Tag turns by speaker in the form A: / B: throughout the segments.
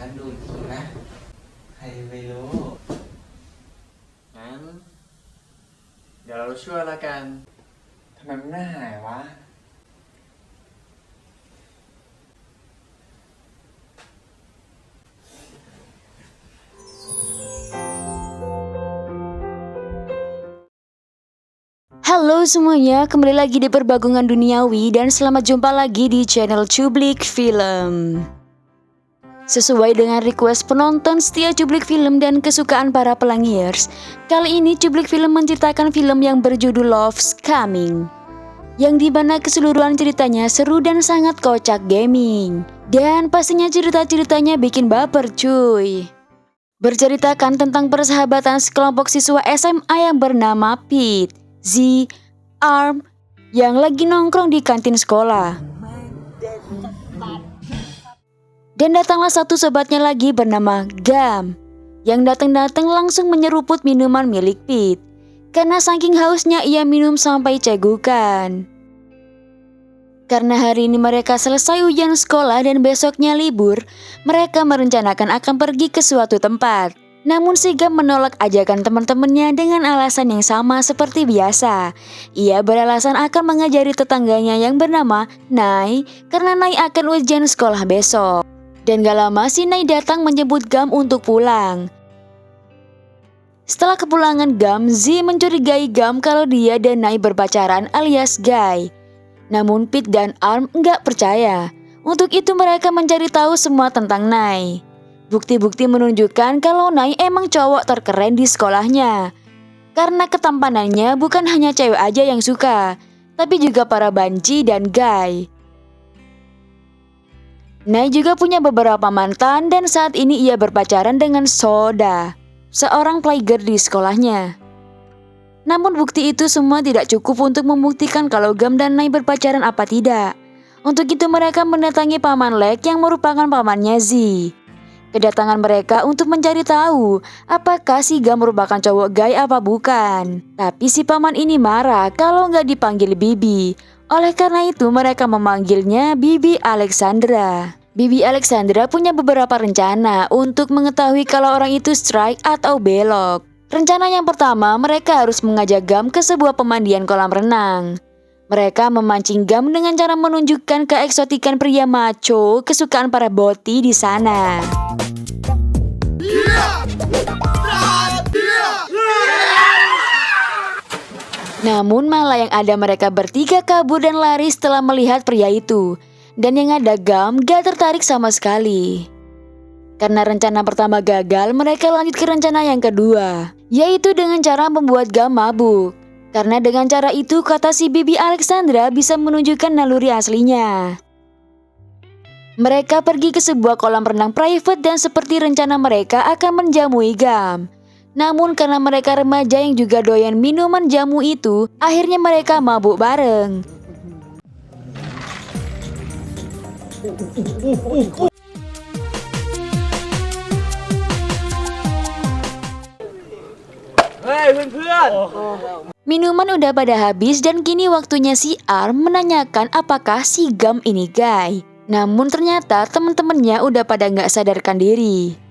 A: กันดูอีกทีนะ ใครจะไปรู้
B: งั้น เดี๋ยวเราช่วยละกัน
A: ทำไมมันไม่หายวะ
C: Halo semuanya, kembali lagi di Perbagungan Duniawi dan selamat jumpa lagi di channel Cublik Film. Sesuai dengan request penonton setia Cublik Film dan kesukaan para pelangiers, kali ini Cublik Film menceritakan film yang berjudul Love's Coming. Yang di mana keseluruhan ceritanya seru dan sangat kocak gaming. Dan pastinya cerita-ceritanya bikin baper cuy. Berceritakan tentang persahabatan sekelompok siswa SMA yang bernama Pete, Z, Arm, yang lagi nongkrong di kantin sekolah. Dan datanglah satu sobatnya lagi bernama Gam, yang datang-datang langsung menyeruput minuman milik Pete. Karena saking hausnya ia minum sampai cegukan. Karena hari ini mereka selesai ujian sekolah dan besoknya libur, mereka merencanakan akan pergi ke suatu tempat. Namun si Gam menolak ajakan teman-temannya dengan alasan yang sama seperti biasa. Ia beralasan akan mengajari tetangganya yang bernama Nai karena Nai akan ujian sekolah besok. Dan gak lama si Nai datang menyebut Gam untuk pulang. Setelah kepulangan Gam, Z mencurigai Gam kalau dia dan Nai berpacaran alias gay. Namun Pete dan Arm nggak percaya. Untuk itu mereka mencari tahu semua tentang Nai. Bukti-bukti menunjukkan kalau Nai emang cowok terkeren di sekolahnya. Karena ketampanannya bukan hanya cewek aja yang suka, tapi juga para banci dan guy. Nai juga punya beberapa mantan dan saat ini ia berpacaran dengan Soda, seorang playgirl di sekolahnya. Namun bukti itu semua tidak cukup untuk membuktikan kalau Gam dan Nai berpacaran apa tidak. Untuk itu mereka mendatangi Paman Lek yang merupakan pamannya Z. Kedatangan mereka untuk mencari tahu apakah si Gam merupakan cowok gay apa bukan. Tapi si paman ini marah kalau nggak dipanggil Bibi. Oleh karena itu mereka memanggilnya Bibi Alexandra. Bibi Alexandra punya beberapa rencana untuk mengetahui kalau orang itu strike atau belok. Rencana yang pertama, mereka harus mengajak Gam ke sebuah pemandian kolam renang. Mereka memancing Gam dengan cara menunjukkan keeksotikan pria macho kesukaan para boti di sana. Namun malah yang ada mereka bertiga kabur dan lari setelah melihat pria itu. Dan yang ada Gam gak tertarik sama sekali. Karena rencana pertama gagal, mereka lanjut ke rencana yang kedua, yaitu dengan cara membuat Gam mabuk. Karena dengan cara itu, kata si Bibi Alexandra bisa menunjukkan naluri aslinya. Mereka pergi ke sebuah kolam renang private dan seperti rencana mereka akan menjamui Gam. Namun karena mereka remaja yang juga doyan minuman jamu itu, akhirnya mereka mabuk bareng. Minuman udah pada habis dan kini waktunya si Ar menanyakan apakah si Gam ini gay. Namun ternyata teman-temannya udah pada nggak sadarkan diri.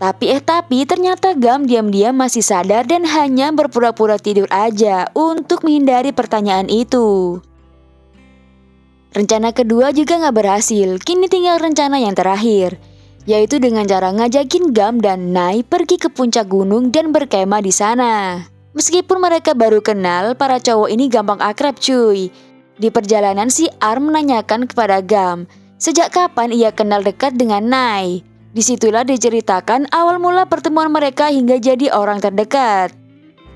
C: Tapi eh tapi ternyata Gam diam-diam masih sadar dan hanya berpura-pura tidur aja untuk menghindari pertanyaan itu. Rencana kedua juga nggak berhasil, kini tinggal rencana yang terakhir, yaitu dengan cara ngajakin Gam dan Nai pergi ke puncak gunung dan berkemah di sana. Meskipun mereka baru kenal, para cowok ini gampang akrab cuy. Di perjalanan si Arm menanyakan kepada Gam, sejak kapan ia kenal dekat dengan Nai. Di situlah diceritakan awal mula pertemuan mereka hingga jadi orang terdekat.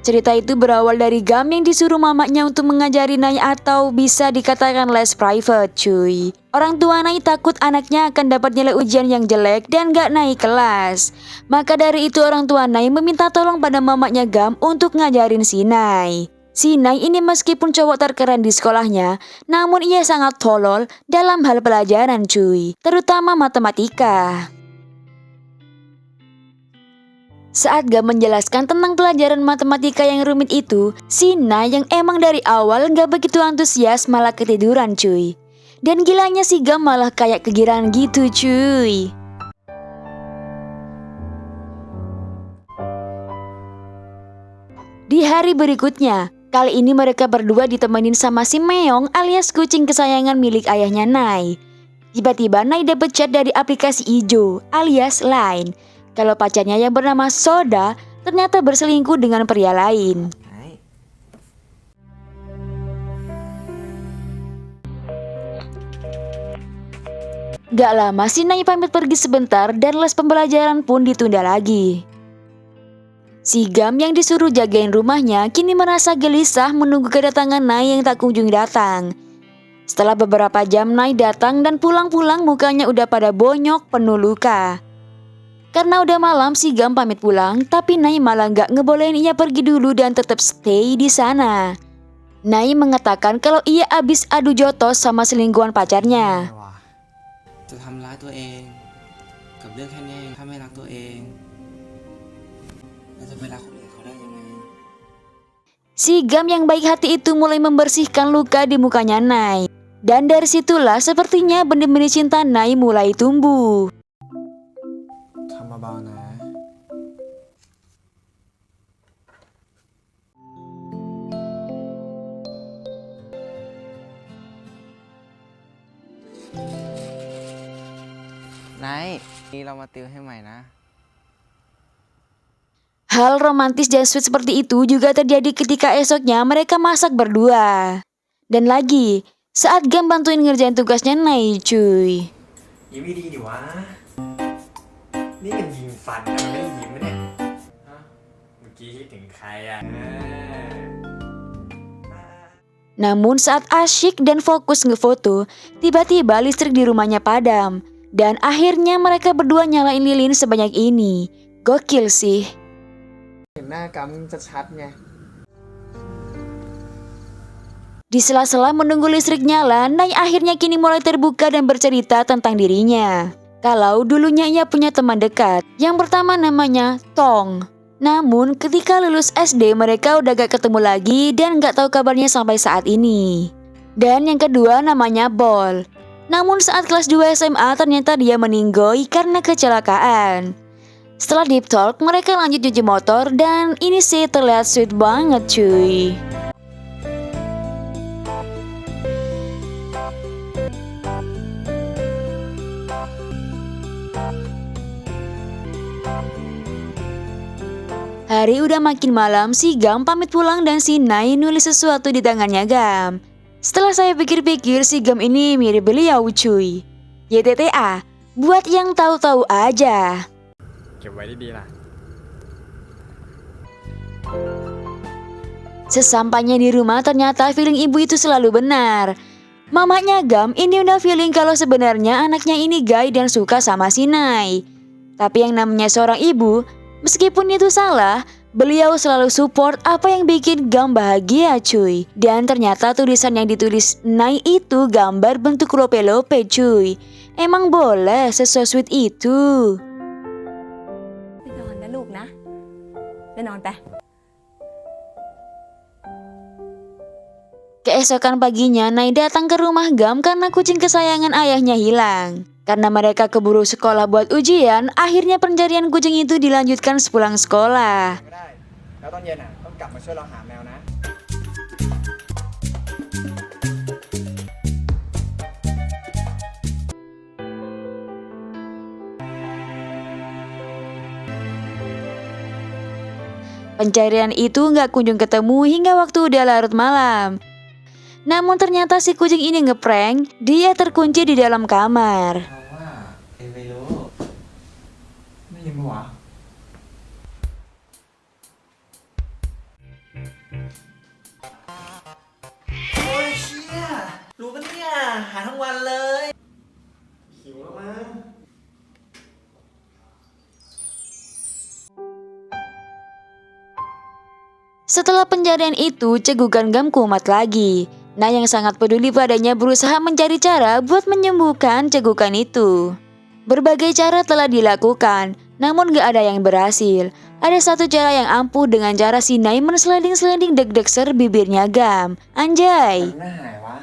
C: Cerita itu berawal dari Gam yang disuruh mamanya untuk mengajari Nai atau bisa dikatakan les private cuy. Orang tua Nai takut anaknya akan dapat nilai ujian yang jelek dan gak naik kelas. Maka dari itu orang tua Nai meminta tolong pada mamanya Gam untuk ngajarin si Nai. Si Nai ini meskipun cowok terkeren di sekolahnya, namun ia sangat tolol dalam hal pelajaran cuy, terutama matematika. Saat gak menjelaskan tentang pelajaran matematika yang rumit itu, Sina yang emang dari awal gak begitu antusias malah ketiduran cuy. Dan gilanya si Gam malah kayak kegirangan gitu cuy. Di hari berikutnya, kali ini mereka berdua ditemenin sama si Meong alias kucing kesayangan milik ayahnya Nai. Tiba-tiba Nai dapat chat dari aplikasi Ijo alias Line kalau pacarnya yang bernama Soda ternyata berselingkuh dengan pria lain. Gak lama si Nay pamit pergi sebentar dan les pembelajaran pun ditunda lagi. Si Gam yang disuruh jagain rumahnya kini merasa gelisah menunggu kedatangan Nai yang tak kunjung datang. Setelah beberapa jam Nai datang dan pulang-pulang mukanya udah pada bonyok penuh luka. Karena udah malam si Gam pamit pulang, tapi Nai malah nggak ngebolehin ia pergi dulu dan tetap stay di sana. Nai mengatakan kalau ia abis adu jotos sama selingkuhan pacarnya. Si Gam yang baik hati itu mulai membersihkan luka di mukanya Nai. Dan dari situlah sepertinya benih-benih cinta Nai mulai tumbuh.
A: ไนท์นี่เรามาติวให้ใหม่นะ
C: Hal romantis dan sweet seperti itu juga terjadi ketika esoknya mereka masak berdua. Dan lagi, saat Gam bantuin ngerjain tugasnya Nai cuy.
B: ยิ้มดีๆดิวะ นี่มันยิงฟันนะมันไม่ได้ยิ้มนะเนี่ยฮะเมื่อกี้คิดถึงใครอ่ะเออ
C: Namun saat asyik dan fokus ngefoto, tiba-tiba listrik di rumahnya padam. Dan akhirnya mereka berdua nyalain lilin sebanyak ini. Gokil sih.
A: Nah, kamu sesatnya.
C: Di sela-sela menunggu listrik nyala, Nay akhirnya kini mulai terbuka dan bercerita tentang dirinya. Kalau dulunya ia punya teman dekat, yang pertama namanya Tong. Namun ketika lulus SD mereka udah gak ketemu lagi dan gak tahu kabarnya sampai saat ini. Dan yang kedua namanya Bol. Namun saat kelas 2 SMA ternyata dia meninggoy karena kecelakaan. Setelah deep talk, mereka lanjut cuci motor dan ini sih terlihat sweet banget cuy. Hari udah makin malam, si Gam pamit pulang dan si Nai nulis sesuatu di tangannya Gam. Setelah saya pikir-pikir si Gam ini mirip beliau cuy. YTTA, buat yang tahu-tahu aja.
B: Coba ini lah.
C: Sesampainya di rumah ternyata feeling ibu itu selalu benar. Mamanya Gam ini udah feeling kalau sebenarnya anaknya ini gay dan suka sama Sinai. Tapi yang namanya seorang ibu, meskipun itu salah, beliau selalu support apa yang bikin Gam bahagia cuy. Dan ternyata tulisan yang ditulis Nai itu gambar bentuk lope-lope cuy. Emang boleh seso sweet itu?
D: ไปนอนนะลูกนะ ไปนอนไป
C: Keesokan paginya, Nai datang ke rumah Gam karena kucing kesayangan ayahnya hilang. Karena mereka keburu sekolah buat ujian, akhirnya pencarian kucing itu dilanjutkan sepulang sekolah. Pencarian itu nggak kunjung ketemu hingga waktu udah larut malam. Namun ternyata si kucing ini ngeprank, dia terkunci di dalam kamar.
A: หาทั้งวันเลย หิวแล้วมั้ง
C: Setelah pencarian itu, cegukan Gam kumat lagi. Nah yang sangat peduli padanya berusaha mencari cara buat menyembuhkan cegukan itu. Berbagai cara telah dilakukan, namun gak ada yang berhasil. Ada satu cara yang ampuh dengan cara si Nai menselending-selending deg-deg ser bibirnya Gam. Anjay!
A: ห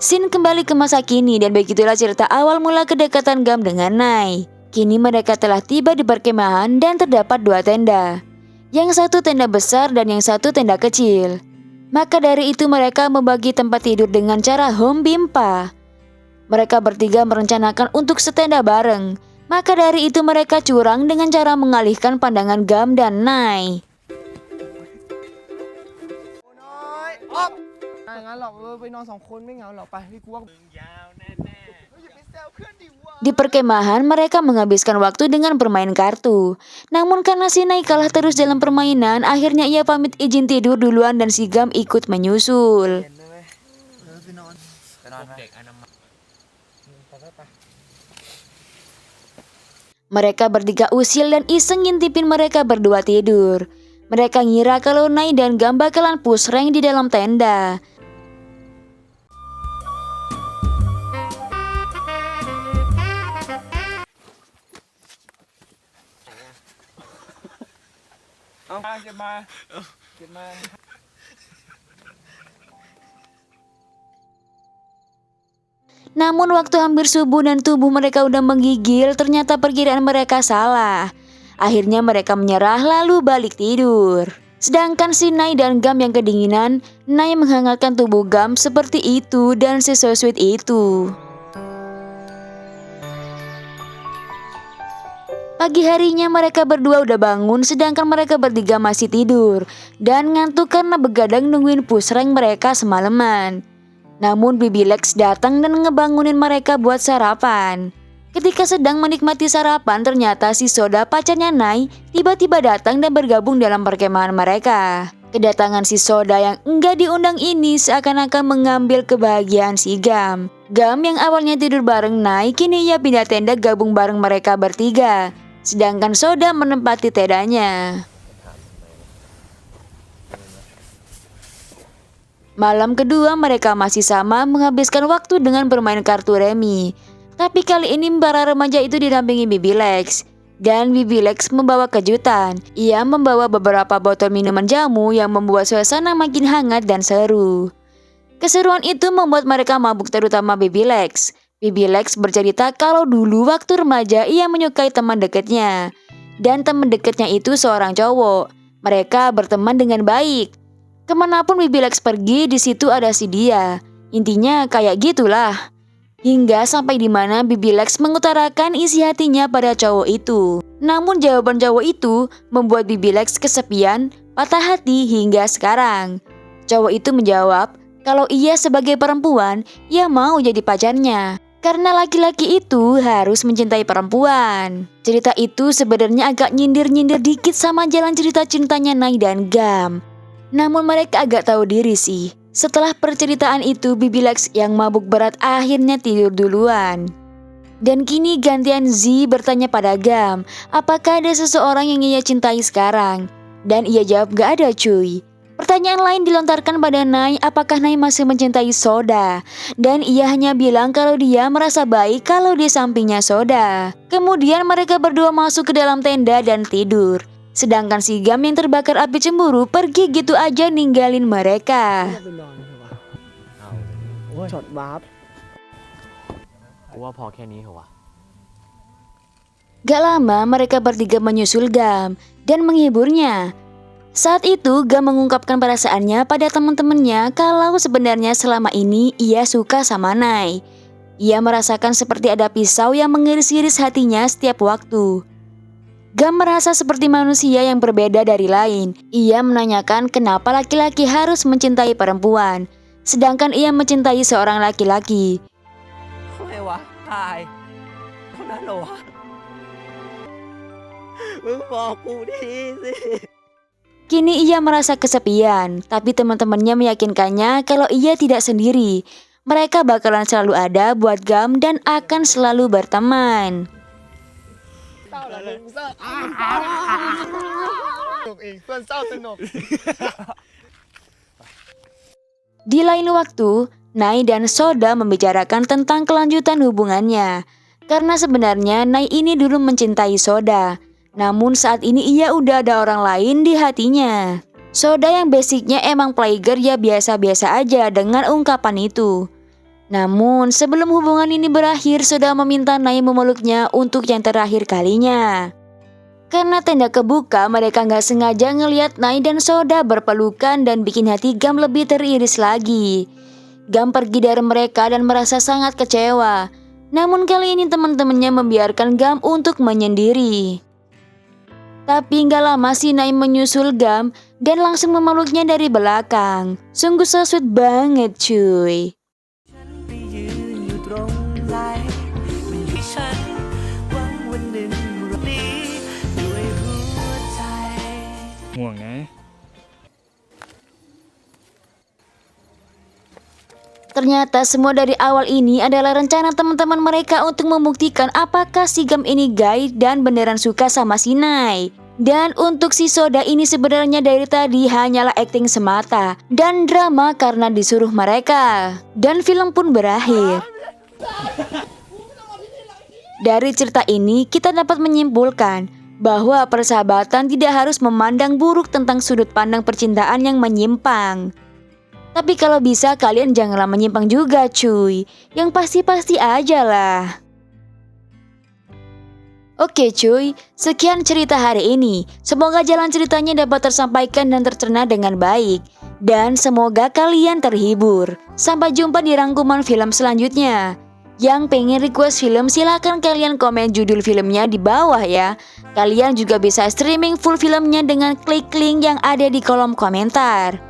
C: Sin kembali ke masa kini dan begitulah cerita awal mula kedekatan Gam dengan Nai. Kini mereka telah tiba di perkemahan dan terdapat dua tenda. Yang satu tenda besar dan yang satu tenda kecil. Maka dari itu mereka membagi tempat tidur dengan cara home bimpa. Mereka bertiga merencanakan untuk setenda bareng. Maka dari itu mereka curang dengan cara mengalihkan pandangan Gam dan Nai.
E: Oh! อยอ๊อบงั้นหรอกเออไปนอนสองคนไม่เหงาหรอกไปพี่กูว่า
B: ยาวแน่
E: เฮ้ยอย่าไปแซวเพื่อนดิวะ
C: Di perkemahan mereka menghabiskan waktu dengan bermain kartu. Namun karena si Nai kalah terus dalam permainan, akhirnya ia pamit izin tidur duluan dan si Gam ikut menyusul.
E: เห็นเลยเออไปนอน
B: ๆพวกเด็กอนามัย
E: ไปไปไป
C: Mereka bertiga usil dan iseng ngintipin mereka berdua tidur. Mereka ngira kalau Nai dan Gam bakalan push rank di dalam tenda.
E: เอามาเก็บมาเก็บมา
C: Namun waktu hampir subuh dan tubuh mereka udah menggigil, ternyata perkiraan mereka salah. Akhirnya mereka menyerah lalu balik tidur. Sedangkan si Nai dan Gam yang kedinginan, Nai menghangatkan tubuh Gam seperti itu dan si so sweet itu. Pagi harinya mereka berdua udah bangun sedangkan mereka bertiga masih tidur dan ngantuk karena begadang nungguin push rank mereka semalaman. Namun Bibi Lex datang dan ngebangunin mereka buat sarapan. Ketika sedang menikmati sarapan, ternyata si Soda pacarnya Nai tiba-tiba datang dan bergabung dalam perkemahan mereka. Kedatangan si Soda yang enggak diundang ini seakan-akan mengambil kebahagiaan si Gam. Gam yang awalnya tidur bareng Nai kini ia pindah tenda gabung bareng mereka bertiga. Sedangkan Soda menempati tendanya. Malam kedua mereka masih sama menghabiskan waktu dengan bermain kartu remi. Tapi kali ini para remaja itu didampingi Bibi Lex. Dan Bibi Lex membawa kejutan. Ia membawa beberapa botol minuman jamu yang membuat suasana makin hangat dan seru. Keseruan itu membuat mereka mabuk terutama Bibi Lex. Bibi Lex bercerita kalau dulu waktu remaja ia menyukai teman dekatnya. Dan teman dekatnya itu seorang cowok. Mereka berteman dengan baik. Ke mana pun Bibi Lex pergi, di situ ada si dia. Intinya kayak gitulah. Hingga sampai di mana Bibi Lex mengutarakan isi hatinya pada cowok itu. Namun jawaban cowok itu membuat Bibi Lex kesepian, patah hati hingga sekarang. Cowok itu menjawab kalau ia sebagai perempuan, ia mau jadi pacarnya. Karena laki-laki itu harus mencintai perempuan. Cerita itu sebenarnya agak nyindir-nyindir dikit sama jalan cerita cintanya Nai dan Gam. Namun mereka agak tahu diri sih. Setelah perceritaan itu, Bibi Lex yang mabuk berat akhirnya tidur duluan. Dan kini gantian Z bertanya pada Gam, apakah ada seseorang yang ia cintai sekarang? Dan ia jawab gak ada cuy. Pertanyaan lain dilontarkan pada Nai apakah Nai masih mencintai Soda dan ia hanya bilang kalau dia merasa baik kalau di sampingnya Soda. Kemudian mereka berdua masuk ke dalam tenda dan tidur. Sedangkan si Gam yang terbakar api cemburu pergi gitu aja ninggalin mereka. Gak lama mereka bertiga menyusul Gam dan menghiburnya saat itu Gam mengungkapkan perasaannya pada teman-temannya kalau sebenarnya selama ini ia suka sama Nai. Ia merasakan seperti ada pisau yang mengiris-iris hatinya setiap waktu. Gam merasa seperti manusia yang berbeda dari lain. Ia menanyakan kenapa laki-laki harus mencintai perempuan, sedangkan ia mencintai seorang laki-laki. Kini ia merasa kesepian, tapi teman-temannya meyakinkannya kalau ia tidak sendiri. Mereka bakalan selalu ada buat Gam dan akan selalu berteman. Di lain waktu, Nai dan Soda membicarakan tentang kelanjutan hubungannya. Karena sebenarnya Nai ini dulu mencintai Soda, namun saat ini ia udah ada orang lain di hatinya. Soda yang basicnya emang playgirl ya biasa-biasa aja dengan ungkapan itu. Namun sebelum hubungan ini berakhir sudah meminta Nai memeluknya untuk yang terakhir kalinya. Karena tenda kebuka mereka nggak sengaja ngeliat Nai dan Soda berpelukan dan bikin hati Gam lebih teriris lagi. Gam pergi dari mereka dan merasa sangat kecewa. Namun kali ini teman-temannya membiarkan Gam untuk menyendiri. Tapi nggak lama si Nai menyusul Gam dan langsung memeluknya dari belakang. Sungguh so sweet banget cuy.
F: ไป
C: Ternyata semua dari awal ini adalah rencana teman-teman mereka untuk membuktikan apakah si Gam ini gay dan beneran suka sama si Nai. Dan untuk si Soda ini sebenarnya dari tadi hanyalah acting semata dan drama karena disuruh mereka. Dan film pun berakhir. Dari cerita ini kita dapat menyimpulkan bahwa persahabatan tidak harus memandang buruk tentang sudut pandang percintaan yang menyimpang. Tapi kalau bisa kalian janganlah menyimpang juga cuy. Yang pasti-pasti aja lah. Oke cuy, sekian cerita hari ini. Semoga jalan ceritanya dapat tersampaikan dan tercerna dengan baik. Dan semoga kalian terhibur. Sampai jumpa di rangkuman film selanjutnya. Yang pengen request film silahkan kalian komen judul filmnya di bawah ya. Kalian juga bisa streaming full filmnya dengan klik link yang ada di kolom komentar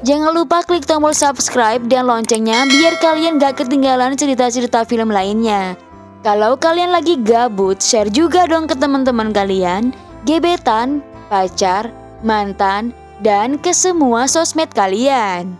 C: Jangan lupa klik tombol subscribe dan loncengnya biar kalian gak ketinggalan cerita-cerita film lainnya. Kalau kalian lagi gabut, share juga dong ke teman-teman kalian, gebetan, pacar, mantan, dan ke semua sosmed kalian.